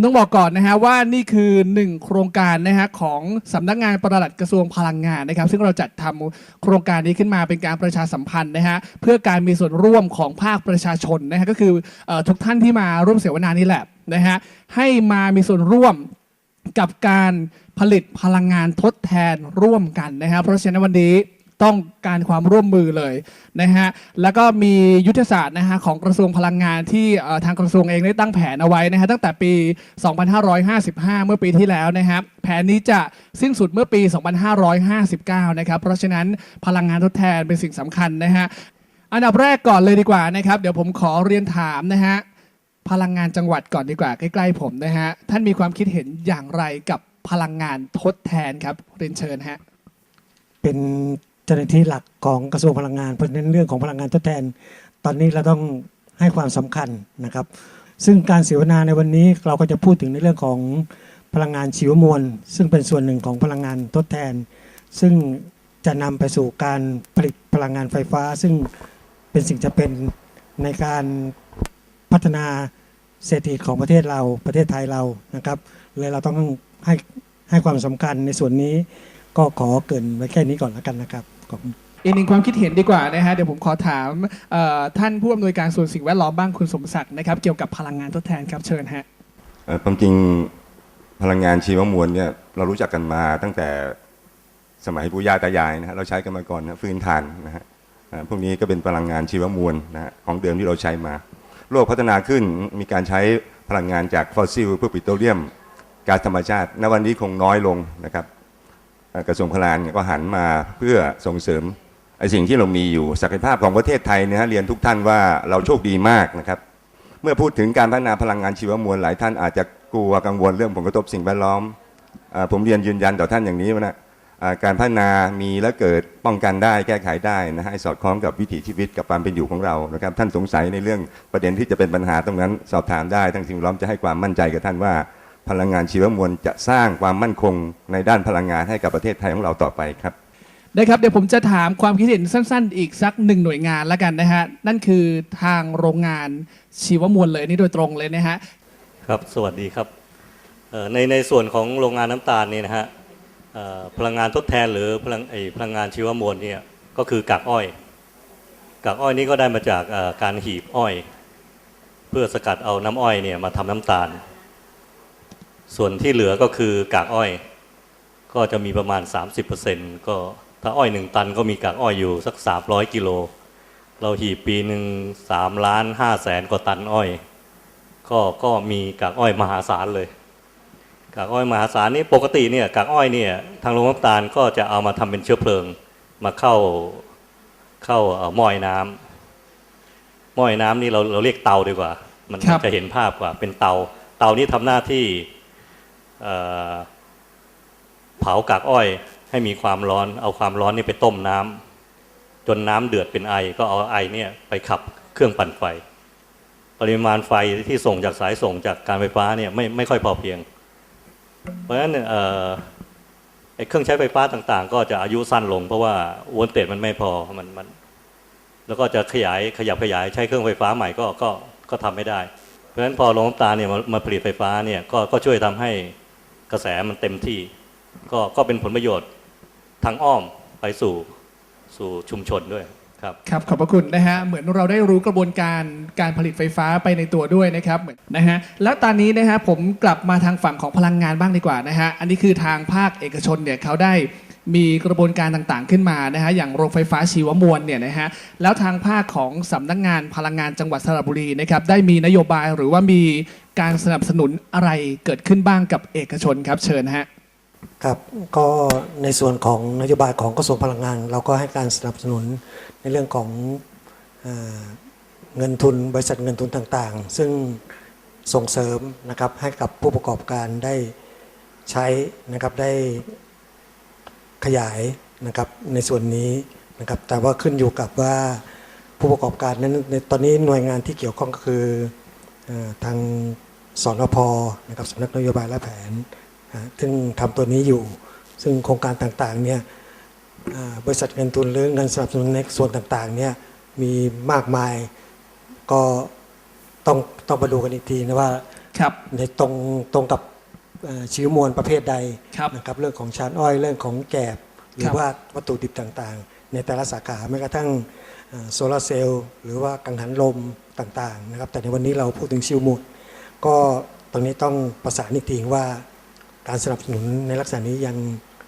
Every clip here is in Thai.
ผมต้องบอกก่อนนะฮะว่านี่คือหนึ่งโครงการนะฮะของสำนักงานปลัดกระทรวงพลังงานนะครับ ซึ่งเราจัดทำโครงการนี้ขึ้นมาเป็นการประชาสัมพันธ์นะฮะเพื่อการมีส่วนร่วมของภาคประชาชนนะฮะก็คืออทุกท่านที่มาร่วมเสวนานี้แหละนะฮะให้มามีส่วนร่วมกับการผลิตพลังงานทดแทนร่วมกันนะครับเพราะฉะนั้นวันนี้ ต้องการความร่วมมือเลยนะฮะแล้วก็มียุทธศาสตร์นะฮะของกระทรวงพลังงานที่ทางกระทรวงเองได้ตั้งแผนเอาไว้นะฮะตั้งแต่ปี 2555 เมื่อปีที่แล้วนะครับแผนนี้จะสิ้นสุดเมื่อปี 2559 นะครับเพราะฉะนั้นพลังงานทดแทนเป็นสิ่งสำคัญนะฮะอันดับแรกก่อนเลยดีกว่านะครับ เดี๋ยวผมขอเรียนถามนะฮะพลังงานจังหวัดก่อนดีกว่าใกล้ๆผมนะฮะท่านมีความคิดเห็นอย่างไรกับพลังงานทดแทนครับเรียนเชิญฮะเป็น จ้าหน้าที่หลักของกระทรวงพลังงานเพราะฉะนั้นเรื่องของพลังงานทดแทน ตอนนี้เราต้องให้ความสำคัญนะครับ ซึ่งการเสวนาในวันนี้เราก็จะพูดถึงในเรื่องของพลังงานชีวมวล ซึ่งเป็นส่วนหนึ่งของพลังงานทดแทน ซึ่งจะนำไปสู่การผลิตพลังงานไฟฟ้า ซึ่งเป็นสิ่งจะเป็นในการพัฒนาเศรษฐกิจของประเทศเราประเทศไทยเรานะครับเลยเราต้องให้ให้ความสำคัญในส่วนนี้ก็ขอเกินไว้แค่นี้ก่อนแล้วกันนะครับ ขอบคุณ อีกหนึ่งความคิดเห็นดีกว่านะฮะเดี๋ยวผมขอถามเอ่อท่านผู้อำนวยการส่วนสิ่งแวดล้อมบ้างคุณสมศักดิ์นะครับเกี่ยวกับพลังงานทดแทนครับเชิญฮะเอ่อความจริงพลังงานชีวมวลเนี่ยเรารู้จักกันมาตั้งแต่สมัยปู่ย่าตายายนะฮะเราใช้กันมาก่อนนะฟืนถ่านนะฮะอ่าพวกนี้ก็เป็นพลังงานชีวมวลนะฮะของเดิมที่เราใช้มา โลกพัฒนาขึ้นมีการใช้พลังงานจากฟอสซิลเพื่อปิโตรเลียมก๊าซธรรมชาติณวันนี้คงน้อยลงนะครับ กระทรวงพลังงานก็หันมาเพื่อส่งเสริมไอ้สิ่งที่เรามีอยู่ศักยภาพของประเทศไทยเนะฮะเรียนทุกท่านว่าเราโชคดีมากนะครับ เมื่อพูดถึงการพัฒนาพลังงานชีวมวลหลายท่านอาจจะกลัวกังวลเรื่องผลกระทบสิ่งแวดล้อม ผมเรียนยืนยันต่อท่านอย่างนี้ว่านะการพัฒนามีและเกิดป้องกันได้แก้ไขได้นะฮะให้สอดคล้องกับวิถีชีวิตกับความเป็นอยู่ของเรานะครับท่านสงสัยในเรื่องประเด็นที่จะเป็นปัญหาตรงนั้นสอบถามได้ทั้งสิ่งแวดล้อมจะให้ความมั่นใจกับท่านว่า พลังงานชีวมวลจะสร้างความมั่นคงในด้านพลังงานให้กับประเทศไทยของเราต่อไปครับได้ครับเดี๋ยวผมจะถามความคิดเห็นสั้น ๆ อีกสักหนึ่งหน่วยงานแล้วกันนะฮะนั่นคือทางโรงงานชีวมวลเลยนี่โดยตรงเลยนะฮะครับสวัสดีครับเอ่อในในส่วนของโรงงานน้ำตาลนี่นะฮะเอ่อพลังงานทดแทนหรือพลังไอพลังงานชีวมวลเนี่ยก็คือกากอ้อยกากอ้อยนี้ก็ได้มาจากเอ่อการหีบอ้อย เพื่อสกัดเอาน้ำอ้อยเนี่ยมาทำน้ำตาล ส่วนที่เหลือก็คือกากอ้อย ก็จะมีประมาณ 30%ก็ถ้าอ้อยหนึ่งตันก็มีกากอ้อยอยู่สัก 300 กิโล เราหีบปีหนึ่ง3ล้าน5แสนกว่าตันอ้อย ก็ก็มีกากอ้อยมหาศาลเลย กากอ้อยมหาศาลนี่ปกติเนี่ยกากอ้อยเนี่ยทางโรงน้ำตาลก็จะเอามาทำเป็นเชื้อเพลิงมาเข้าเข้าเอ่อหม้อยน้ำหม้อยน้ำนี่เราเราเรียกเตาดีกว่า มันครับ จะเห็นภาพกว่าเป็นเตา เตานี้ทำหน้าที่ เผากากอ้อยให้มีความร้อน เอาความร้อนนี่ไปต้มน้ำจนน้ำเดือดเป็นไอ ก็เอาไอเนี่ยไปขับเครื่องปั่นไฟ ปริมาณไฟที่ส่งจากสายส่งจากการไฟฟ้าเนี่ยไม่ไม่ค่อยพอเพียง เพราะฉะนั้นเออเครื่องใช้ไฟฟ้าต่างๆ ก็จะอายุสั้นลง เพราะว่าโวลเตจมันไม่พอมันมัน แล้วก็จะขยายขยับขยายใช้เครื่องไฟฟ้าใหม่ก็ก็ก็ทำไม่ได้ เพราะฉะนั้นพอโรงน้ำตาเนี่ยมามาผลิตไฟฟ้าเนี่ยก็ก็ช่วยทำให้ กระแสมันเต็มที่ ก็ก็เป็นผลประโยชน์ทางอ้อมไปสู่สู่ชุมชนด้วยครับครับขอบพระคุณนะฮะเหมือนเราได้รู้กระบวนการการผลิตไฟฟ้าไปในตัวด้วยนะครับเหมือนนะฮะแล้วตอนนี้นะฮะผมกลับมาทางฝั่งของพลังงานบ้างดีกว่านะฮะอันนี้คือทางภาคเอกชนเนี่ยเขาได้มีกระบวนการต่างๆขึ้นมานะฮะอย่างโรงไฟฟ้าชีวมวลเนี่ยนะฮะแล้วทางภาคของสำนักงานพลังงานจังหวัดสระบุรีนะครับได้มีนโยบายหรือว่ามี การสนับสนุนอะไรเกิดขึ้นบ้างกับเอกชนครับ เชิญฮะครับก็ในส่วนของนโยบายของกระทรวงพลังงาน เราก็ให้การสนับสนุนในเรื่องของเงินทุนบริษัทเงินทุนต่างๆ ซึ่งส่งเสริมนะครับให้กับผู้ประกอบการได้ใช้นะครับได้ขยายนะครับในส่วนนี้นะครับแต่ว่าขึ้นอยู่กับว่าผู้ประกอบการนั้นในตอนนี้หน่วยงานที่เกี่ยวข้องก็คืออทาง สนพนะครับสำนักนโยบายและแผนนะซึ่งทำตัวนี้อยู่ ซึ่งโครงการต่างๆเนี่ยอ่าบริษัทเงินทุนหรือเงินสนับสนุนในส่วนต่างๆเนี่ยมีมากมายก็ต้องต้องมาดูกันอีกทีนะว่าครับในตรงตรงกับเอ่อชีวมวลประเภทใดครับนะครับเรื่องของชานอ้อยเรื่องของแกบ หรืครัอบว่าวัตถุดิบต่างๆ ในแต่ละสาขาแม้กระทั่งโซลาร์เซลล์หรือว่ากังหันลมต่างๆนะครับแต่ในวันนี้เราพูดถึงชิวมูล ก็ตรงนี้ต้องประสานอีกทีว่า การสนับสนุนในลักษณะนี้ยัง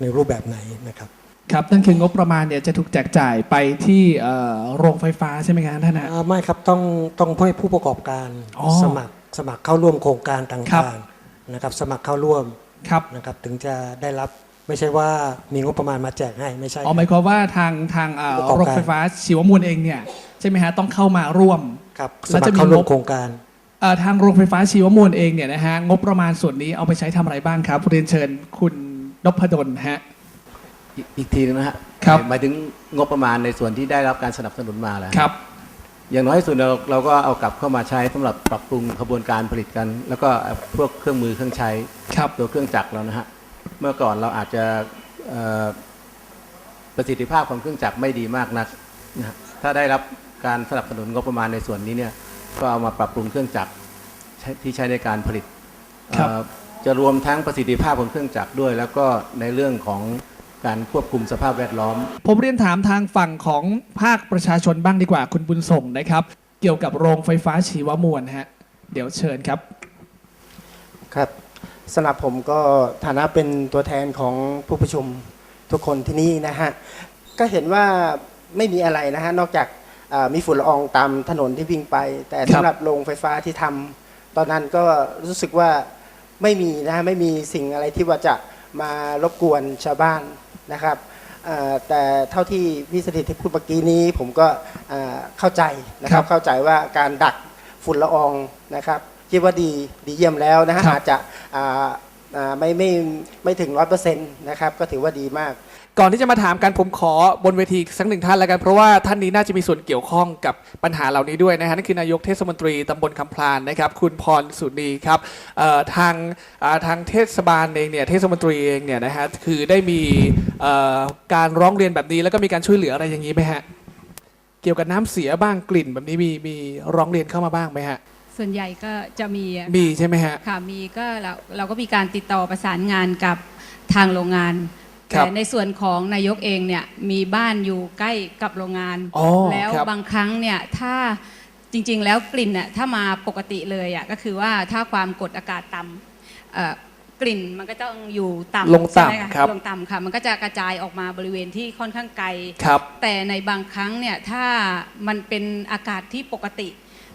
ในรูปแบบไหนนะครับครับนั่นคืองบประมาณเนี่ยจะถูกแจกจ่ายไปที่เอ่อโรงไฟฟ้าใช่ไหมครับท่านฮะอ่าไม่ครับต้องต้องให้ผู้ประกอบการอ๋อสมัครสมัครเข้าร่วมโครงการตครับ่างๆนะครับ สมัครเข้าร่วมครับนะครับถึงจะได้รับไม่ใช่ว่ามีงบประมาณมาแจกให้ไม่ใช่อ๋อหมายความว่าทางทางเอ่อผู้ประกอบการโรงไฟฟ้าชีวมวลเองเนี่ยใช่ไหมฮะต้องเข้ามาร่วมครับสแล้วมัคจะรมีเข้าร่วงมบโครงการเอ่อ ทางโรงไฟฟ้าชีวมวลเองเนี่ยนะฮะงบประมาณส่วนนี้เอาไปใช้ทำอะไรบ้างครับเรียนเชิญคุณนพดลฮะ อีกอีกทีนึงนะฮะครับหมายถึงงบประมาณในส่วนที่ได้รับการสนับสนุนมาแล้วครับ อย่างน้อยที่สุดเราเราก็เอากลับเข้ามาใช้สำหรับปรับปรุงขบวนการผลิตกัน แล้วก็พวกเครื่องมือเครื่องใช้ครับ ตัวเครื่องจักรเรานะฮะเมื่อก่อนเราอาจจะเอ่อประสิทธิภาพของเครื่องจักรไม่ดีมากนักนะฮะถ้าได้รับการสนับสนุนงบประมาณในส่วนนี้เนี่ย ก็เอามาปรับปรุงเครื่องจักรใช้ที่ใช้ในการผลิตครับเอ่อจะรวมทั้งประสิทธิภาพของเครื่องจักรด้วย แล้วก็ในเรื่องของการควบคุมสภาพแวดล้อม ผมเรียนถามทางฝั่งของภาคประชาชนบ้างดีกว่าคุณบุญส่งนะครับ เกี่ยวกับโรงไฟฟ้าชีวมวลฮะเดี๋ยวเชิญครับครับสำหรับผมก็ฐานะเป็นตัวแทนของผู้ประชุมทุกคนที่นี่นะฮะก็เห็นว่าไม่มีอะไรนะฮะนอกจากอ่า มีฝุ่นละอองตามถนนที่วิ่งไป แต่ครับสำหรับโรงไฟฟ้าที่ทำตอนนั้นก็รู้สึกว่าไม่มีนะฮะไม่มีสิ่งอะไรที่ว่าจะมารบกวนชาวบ้านนะครับอ่าแต่เท่าที่พี่สถิตที่พูดเมื่อกี้นี้ผมก็อ่าเข้าใจนะคครัรับบเข้าใจว่าการดักฝุ่นละอองนะครับคิดว่าดีดีเยี่ยมแล้วนะฮะครับอาจจะอ่าอ่าไม่ไม่ไม่ถึงร้อยเปอร์เซ็นต์นะครับก็ถือว่าดีมาก ก่อนที่จะมาถามกันผมขอบนเวทีสักหนึ่งท่านแล้วกันเพราะว่าท่านนี้น่าจะมีส่วนเกี่ยวข้องกับปัญหาเหล่านี้ด้วยนะฮะนั่นคือนายกเทศมนตรีตำบลคำพลานนะครับ คุณพรสุนีครับเอ่อทางอ่าทางเทศบาลเองเนี่ยเทศมนตรีเองเนี่ยนะฮะคือได้มีเอ่อการร้องเรียนแบบนี้แล้วก็มีการช่วยเหลืออะไรอย่างนี้ไหมฮะเกี่ยวกับน้ำเสียบ้างกลิ่นแบบนี้มีมีร้องเรียนเข้ามาบ้างไหมฮะส่วนใหญ่ก็จะมีอะมีใช่ไหมฮะค่ะมีก็เราเราก็มีการติดต่อประสานงานกับทางโรงงานครับ แต่ในส่วนของนายกเองเนี่ยมีบ้านอยู่ใกล้กับโรงงาน อ๋อแล้วครับ บางครั้งเนี่ยถ้าจริงๆ แล้วกลิ่นเนี่ยถ้ามาปกติเลยอะก็คือว่าถ้าความกดอากาศต่ำเอ่อกลิ่นมันก็ต้องอยู่ต่ำลงต่ำใช่ไหมะครับ ลงต่ำค่ะ มันก็จะกระจายออกมาบริเวณที่ค่อนข้างไกล ครับ แต่ในบางครั้งเนี่ยถ้ามันเป็นอากาศที่ปกติ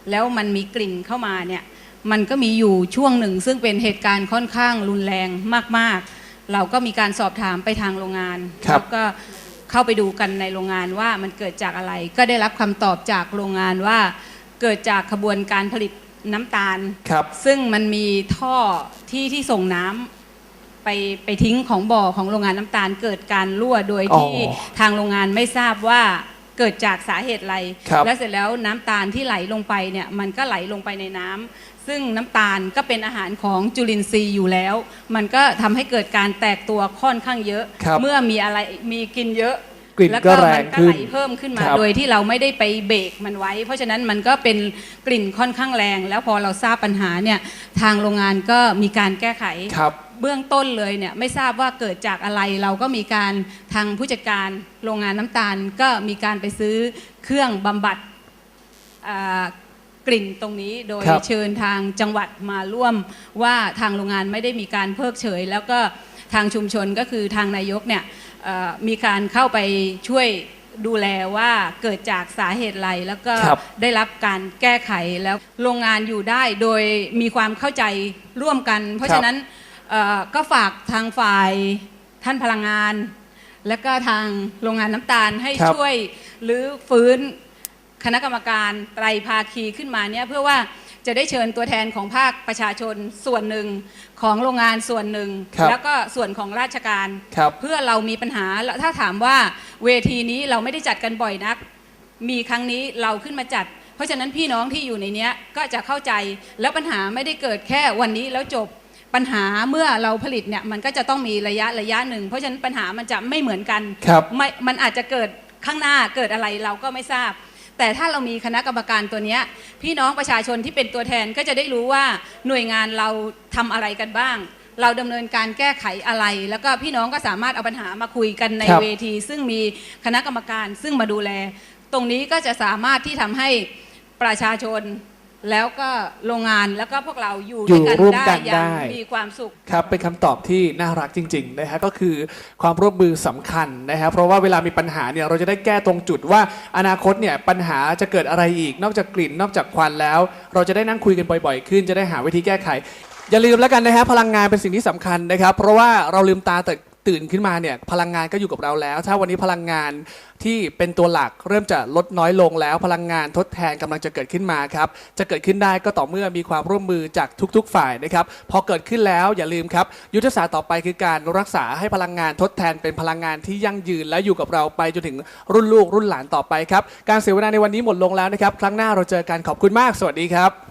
แล้วมันมีกลิ่นเข้ามาเนี่ยมันก็มีอยู่ช่วงหนึ่ง ซึ่งเป็นเหตุการณ์ค่อนข้างรุนแรงมากๆ เราก็มีการสอบถามไปทางโรงงานครับ แล้วก็เข้าไปดูกันในโรงงานว่ามันเกิดจากอะไร ก็ได้รับคำตอบจากโรงงานว่า เกิดจากขบวนการผลิตน้ำตาล ครับ ซึ่งมันมีท่อที่ที่ส่งน้ำไปไปทิ้งของบ่อของโรงงานน้ำตาล เกิดการรั่วโดยที่อ๋อ ทางโรงงานไม่ทราบว่า เกิดจากสาเหตุอะไร ครับและเสร็จแล้วน้ำตาลที่ไหลลงไปเนี่ยมันก็ไหลลงไปในน้ำซึ่งน้ำตาลก็เป็นอาหารของจุลินทรีย์อยู่แล้ว มันก็ทำให้เกิดการแตกตัวค่อนข้างเยอะ ครับ เมื่อมีอะไรมีกินเยอะ กลิ่นแล้วก็ก็แรมังก็ขึ้ไหน ลเพิ่มขึ้นมา ครับ โดยที่เราไม่ได้ไปเบรกมันไว้ เพราะฉะนั้นมันก็เป็นกลิ่นค่อนข้างแรง แล้วพอเราทราบปัญหาเนี่ยทางโรงงานก็มีการแก้ไข ครับ เบื้องต้นเลยเนี่ยไม่ทราบว่าเกิดจากอะไรเราก็มีการทางผู้จัดการโรงงานน้ำตาล ก็มีการไปซื้อเครื่องบำบัดอ่ากลิ่นตรงนี้ โดยครับ เชิญทางจังหวัดมาร่วมว่าทางโรงงานไม่ได้มีการเพิกเฉย แล้วก็ ทางชุมชนก็คือทางนายกเนี่ยเอ่อมีการเข้าไปช่วยดูแลว่าเกิดจากสาเหตุอะไรแล้วก็ครับได้รับการแก้ไขแล้วโรงงานอยู่ได้โดยมีความเข้าใจร่วมกัน เพราะฉะนั้นเอ่อก็ฝากทางฝ่ายท่านพลังงาน และก็ทางโรงงานน้ำตาลให้ครับช่วยหรือฟื้นคณะกรรมการไตรภาคีขึ้นมาเนี่ยเพื่อว่า จะได้เชิญตัวแทนของภาคประชาชนส่วนหนึ่งของโรงงานส่วนหนึ่ง ครับแล้วก็ส่วนของราชการ ครับเพื่อเรามีปัญหาแล้วถ้าถามว่าเวทีนี้เราไม่ได้จัดกันบ่อยนัก มีครั้งนี้เราขึ้นมาจัด เพราะฉะนั้นพี่น้องที่อยู่ในเนี้ยก็จะเข้าใจแล้วปัญหาไม่ได้เกิดแค่วันนี้แล้วจบปัญหาเมื่อเราผลิตเนี่ยมันก็จะต้องมีระยะระยะหนึ่ง เพราะฉะนั้นปัญหามันจะไม่เหมือนกันครับ ไม่มันอาจจะเกิดข้างหน้าเกิดอะไรเราก็ไม่ทราบ แต่ถ้าเรามีคณะกรรมการตัวเนี้ยพี่น้องประชาชนที่เป็นตัวแทนก็จะได้รู้ว่าหน่วยงานเราทำอะไรกันบ้าง เราดำเนินการแก้ไขอะไร แล้วก็พี่น้องก็สามารถเอาปัญหามาคุยกันในครับเวที ซึ่งมีคณะกรรมการซึ่งมาดูแล ตรงนี้ก็จะสามารถที่ทำให้ประชาชน แล้วก็โรงงานแล้วก็พวกเราอยู่อยู่ด้วยกันร่วมได้กันอย่างได้ มีความสุข ครับเป็นคำตอบที่น่ารักจริงๆนะฮะก็คือความร่วมมือสำคัญนะฮะเพราะว่าเวลามีปัญหาเนี่ยเราจะได้แก้ตรงจุดว่าอนาคตเนี่ยปัญหาจะเกิดอะไรอีก นอกจากกลิ่นนอกจากควันแล้ว เราจะได้นั่งคุยกันบ่อยๆ ขึ้นจะได้หาวิธีแก้ไข อย่าลืมแล้วกันนะฮะพลังงานเป็นสิ่งที่สำคัญนะครับ เพราะว่าเราลืมตาแต่ ตื่นขึ้นมาเนี่ยพลังงานก็อยู่กับเราแล้ว ถ้าวันนี้พลังงานที่เป็นตัวหลักเริ่มจะลดน้อยลงแล้ว พลังงานทดแทนกำลังจะเกิดขึ้นมาครับจะเกิดขึ้นได้ก็ต่อเมื่อมีความร่วมมือจากทุก ๆ ฝ่ายนะครับพอเกิดขึ้นแล้วอย่าลืมครับยุทธศาสตร์ต่อไปคือการรักษาให้พลังงานทดแทนเป็นพลังงานที่ยั่งยืนและอยู่กับเราไปจนถึงรุ่นลูกรุ่นหลานต่อไปครับการเสวนาในวันนี้หมดลงแล้วนะครับ ครั้งหน้าเราเจอกันขอบคุณมาก สวัสดีครับ